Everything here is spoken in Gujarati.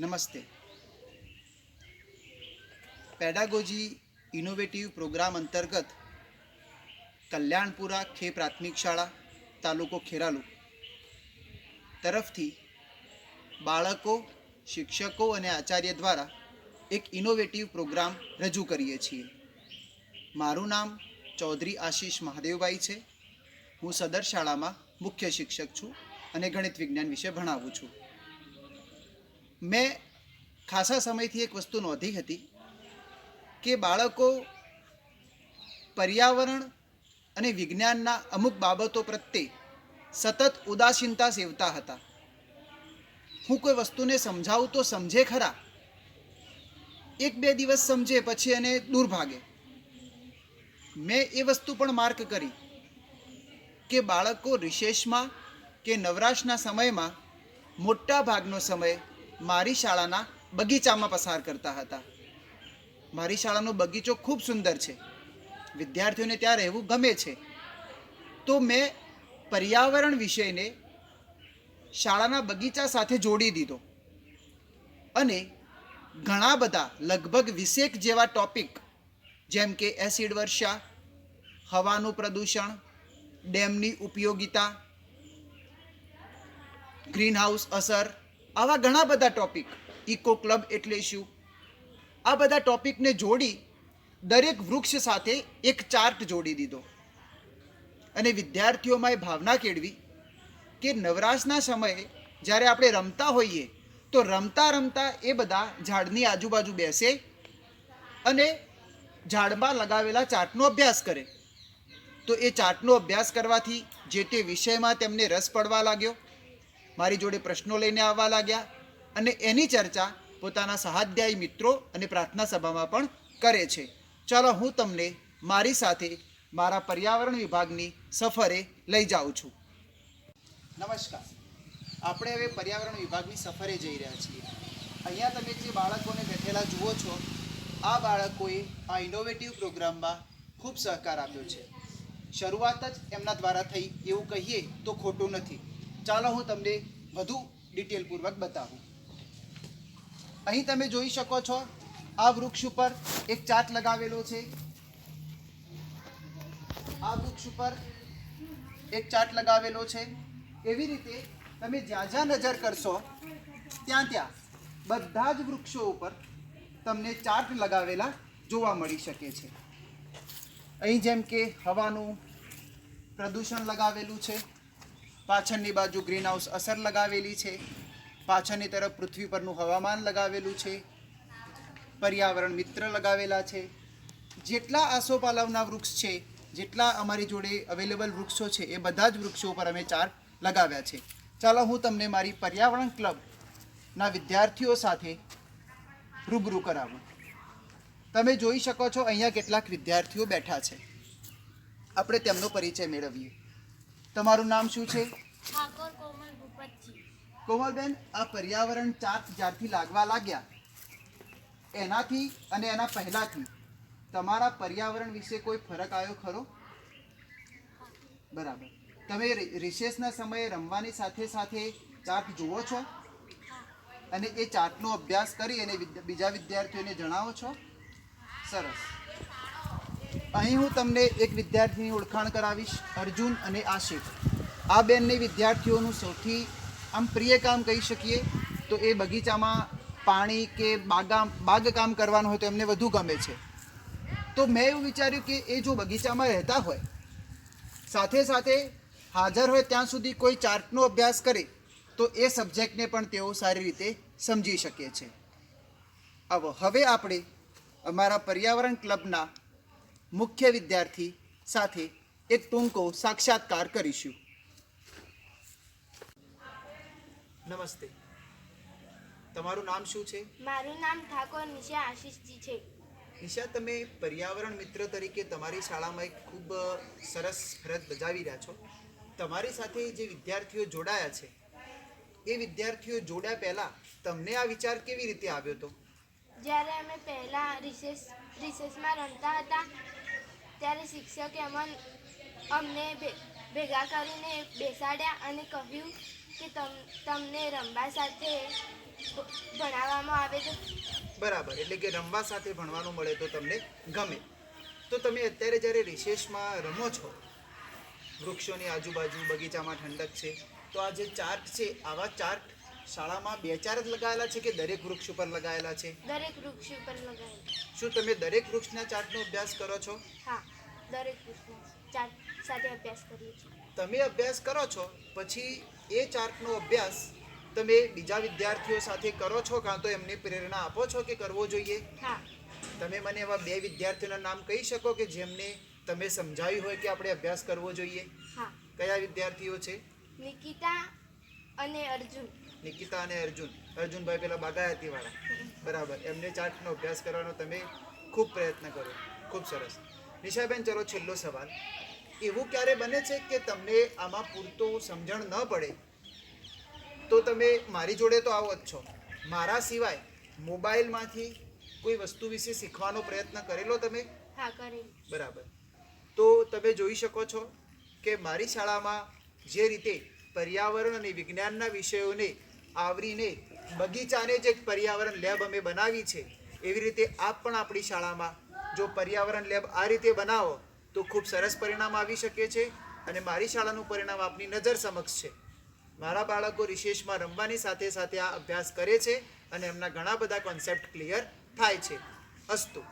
નમસ્તે. પેડાગોજી ઇનોવેટિવ પ્રોગ્રામ અંતર્ગત કલ્યાણપુરા ખે પ્રાથમિક શાળા, તાલુકો ખેરાલુ. તરફથી બાળકો, શિક્ષકો અને આચાર્ય દ્વારા એક ઇનોવેટિવ પ્રોગ્રામ રજૂ કરીએ છીએ. મારું નામ ચૌધરી આશીષ મહાદેવભાઈ છે. હું સદર શાળામાં મુખ્ય શિક્ષક છું અને ગણિત વિજ્ઞાન વિશે ભણાવું છું. મેં ખાસા સમયથી એક વસ્તુ નોંધી હતી કે બાળકો પર્યાવરણ અને વિજ્ઞાનના અમુક બાબતો પ્રત્યે સતત ઉદાસીનતા સેવતા હતા. હું કોઈ વસ્તુને સમજાવું તો સમજે ખરા? એક બે દિવસ સમજે પછી એને દૂર ભાગે. મેં એ વસ્તુ પણ માર્ક કરી કે બાળકો રિશેષમાં કે નવરાશના સમયમાં મોટા ભાગનો સમય મારી શાળાના બગીચામાં પસાર કરતા હતા. મારી શાળાનો બગીચો ખૂબ સુંદર છે. વિદ્યાર્થીઓને ત્યાં રહેવું ગમે છે. તો મેં પર્યાવરણ વિષયને શાળાના બગીચા સાથે જોડી દીધો. અને ઘણા બધા, લગભગ વીસેક જેવા ટોપિક જેમ કે એસિડ વર્ષા, હવાનું પ્રદૂષણ, ડેમની ઉપયોગિતા ગ્રીનહાઉસ અસર આવા ઘણા બધા ટોપિક ઇકો ક્લબ એટલે શું? આ બધા ટોપિકને જોડી દરેક વૃક્ષ સાથે એક ચાર્ટ જોડી દીધો. અને વિદ્યાર્થીઓમાં એ ભાવના કેળવી કે નવરાશના સમયે જ્યારે આપણે રમતા હોઈએ, તો રમતા રમતા એ બધા ઝાડની આજુબાજુ બેસે અને ઝાડમાં લગાવેલા ચાર્ટનો અભ્યાસ કરે. તો એ ચાર્ટનો અભ્યાસ કરવાથી જે તે વિષયમાં તેમને રસ પડવા લાગ્યો. મારી જોડે પ્રશ્નો લઈને આવવા લાગ્યા અને એની ચર્ચા પોતાના સહાધ્યાયી મિત્રો અને પ્રાર્થના સભામાં પણ કરે છે. ચાલો હું તમને મારી સાથે મારા પર્યાવરણ વિભાગની સફરે લઈ જાઉં છું. નમસ્કાર. આપણે હવે પર્યાવરણ વિભાગની સફરે જઈ રહ્યા છીએ. અહીંયા તમે જે બાળકોને બેઠેલા જુઓ છો, આ બાળકોએ આ ઇનોવેટિવ પ્રોગ્રામમાં ખૂબ સહકાર આપ્યો છે. શરૂઆત જ એમના દ્વારા થઈ, એવું કહીએ તો ખોટું નથી. ચાલો હું તમને વધુ ડિટેલપૂર્વક બતાવું. અહીં તમે જોઈ શકો છો, આ વૃક્ષ ઉપર એક ચાર્ટ લગાવેલો છે. આ વૃક્ષ ઉપર એક ચાર્ટ લગાવેલો છે. એવી રીતે તમે જ્યાં જ્યાં નજર કરશો, ત્યાં ત્યાં બધા જ વૃક્ષો ઉપર તમને ચાર્ટ લગાવેલા જોવા મળી શકે છે. અહીં જેમ કે હવાનું પ્રદૂષણ લગાવેલું છે. પાછળની બાજુ ગ્રીનહાઉસ અસર લગાવેલી છે. પાછળની તરફ પૃથ્વી પરનું હવામાન લગાવેલું છે. પર્યાવરણ મિત્ર લગાવેલા છે. જેટલા આસોપાલવના વૃક્ષ છે, જેટલા અમારી જોડે અવેલેબલ વૃક્ષો છે, એ બધા જ વૃક્ષો પર અમે ચાર લગાવ્યા છે. ચાલો હું તમને મારી પર્યાવરણ ક્લબના વિદ્યાર્થીઓ સાથે રૂબરૂ કરાવું. તમે જોઈ શકો છો અહીંયા કેટલાક વિદ્યાર્થીઓ બેઠા છે. આપણે તેમનો પરિચય મેળવીએ. તમારું નામ શું છે? ઠાકોર કોમલ ભૂપતજી. કોમલબેન આ પર્યાવરણ ચાર્ટ જ્યારથી લાગવા લાગ્યા? એનાથી અને એના પહેલાંથી. તમારા પર્યાવરણ વિશે કોઈ ફરક આવ્યો ખરો? બરાબર. તમે રિસેસના સમયે રમવાની સાથે સાથે ચાર્ટ જુઓ છો? અને એ ચાર્ટનો અભ્યાસ કરી અને બીજા વિદ્યાર્થીઓને જણાવો છો? સરસ. અહીં હું તમને એક વિદ્યાર્થીની ઓળખાણ કરાવીશ, અર્જુન અને આશિફ આ બેનને વિદ્યાર્થીઓનું સૌથી, આમ પ્રિય કામ કહી શકીએ તો એ બગીચામાં પાણી કે બાગામ, બાગકામ કરવાનું હોય તો એમને વધુ ગમે છે. તો મેં એવું વિચાર્યું કે એ જો બગીચામાં રહેતા હોય, સાથે સાથે હાજર હોય ત્યાં સુધી કોઈ ચાર્ટનો અભ્યાસ કરે, તો એ સબ્જેક્ટને પણ તેઓ સારી રીતે સમજી શકે છે. આવો, હવે આપણે અમારા પર્યાવરણ ક્લબના મુખ્ય વિદ્યાર્થી સાથે એક ટૂંકો સાક્ષાત્કાર કરીશું. નમસ્તે. તમારું નામ શું છે? મારું નામ ઠાકોર નિશા આશીષજી છે. નિશા તમે પર્યાવરણ મિત્ર તરીકે તમારી શાળામાં એક ખૂબ સરસ ફરજ બજાવી રહ્યા છો. તમારી સાથે જે વિદ્યાર્થીઓ જોડાયા છે એ વિદ્યાર્થીઓ જોડ્યા પહેલાં તમને આ વિચાર કેવી રીતે આવ્યો હતો? જ્યારે અમે પહેલાં રિસેસ રિસેસમાં રમતા હતા ત્યારે શિક્ષકે અમન અમને ભેગા કરીને બેસાડ્યા અને કહ્યું કે તમ તમને રમવા સાથે ભણાવવામાં આવે તો બરાબર, એટલે કે રમવા સાથે ભણવાનું મળે તો તમને ગમે. તો તમે અત્યારે જ્યારે રિસેસમાં રમો છો, વૃક્ષોની આજુબાજુ બગીચામાં ઠંડક છે, તો આ જે ચાર્ટ છે, આવા ચાર્ટ શાળામાં બે ચાર જ લગાવેલા છે કે દરેક વૃક્ષ ઉપર લગાવેલા છે? દરેક વૃક્ષ ઉપર લગાવે શું તમે દરેક વૃક્ષના ચાર્ટનો અભ્યાસ કરો છો? હા દરેક વૃક્ષના ચાર સાથે અભ્યાસ કરીએ છીએ. તમે અભ્યાસ કરો છો પછી એ ચાર્ટનો અભ્યાસ તમે બીજા વિદ્યાર્થીઓ સાથે કરો છો કાં તો એમને પ્રેરણા આપો છો કે કરવો જોઈએ? હા. તમે મને એવા બે વિદ્યાર્થીઓના નામ કહી શકો કે જેમને તમે સમજાવ્યું હોય કે આપણે અભ્યાસ કરવો જોઈએ? હા. કયા વિદ્યાર્થીઓ છે? નિકિતા અને અર્જુન. નિકિતા અને અર્જુન. અર્જુનભાઈ પેલા બાગાયતી વાળા બરાબર. એમને ચાર્ટનો અભ્યાસ કરવાનો તમે ખૂબ પ્રયત્ન કરો ખૂબ સરસ. નિશાબેન ચલો છેલ્લો સવાલ. એવું ક્યારે બને છે કે તમને આમાં પૂરતો સમજણ ન પડે? તો તમે મારી જોડે તો આવો જ છો. મારા સિવાય મોબાઈલમાંથી કોઈ વસ્તુ વિશે શીખવાનો પ્રયત્ન કરેલો તમે? હા કરેલી. બરાબર. તો તમે જોઈ શકો છો કે મારી શાળામાં જે રીતે પર્યાવરણ અને વિજ્ઞાનના વિષયોને આવરીને બગીચાને જે પર્યાવરણ લેબ અમે બનાવી છે. એવી રીતે આપ પણ આપણી શાળામાં જો પર્યાવરણ લેબ આ રીતે બનાવો, તો ખૂબ સરસ પરિણામ આવી શકે છે અને મારી શાળાનું પરિણામ આપની નજર સમક્ષ છે. મારા બાળકો રિશેષમાં રમવાની સાથે સાથે આ અભ્યાસ કરે છે અને એમના ઘણા બધા કોન્સેપ્ટ ક્લિયર થાય છે. અસ્તુ.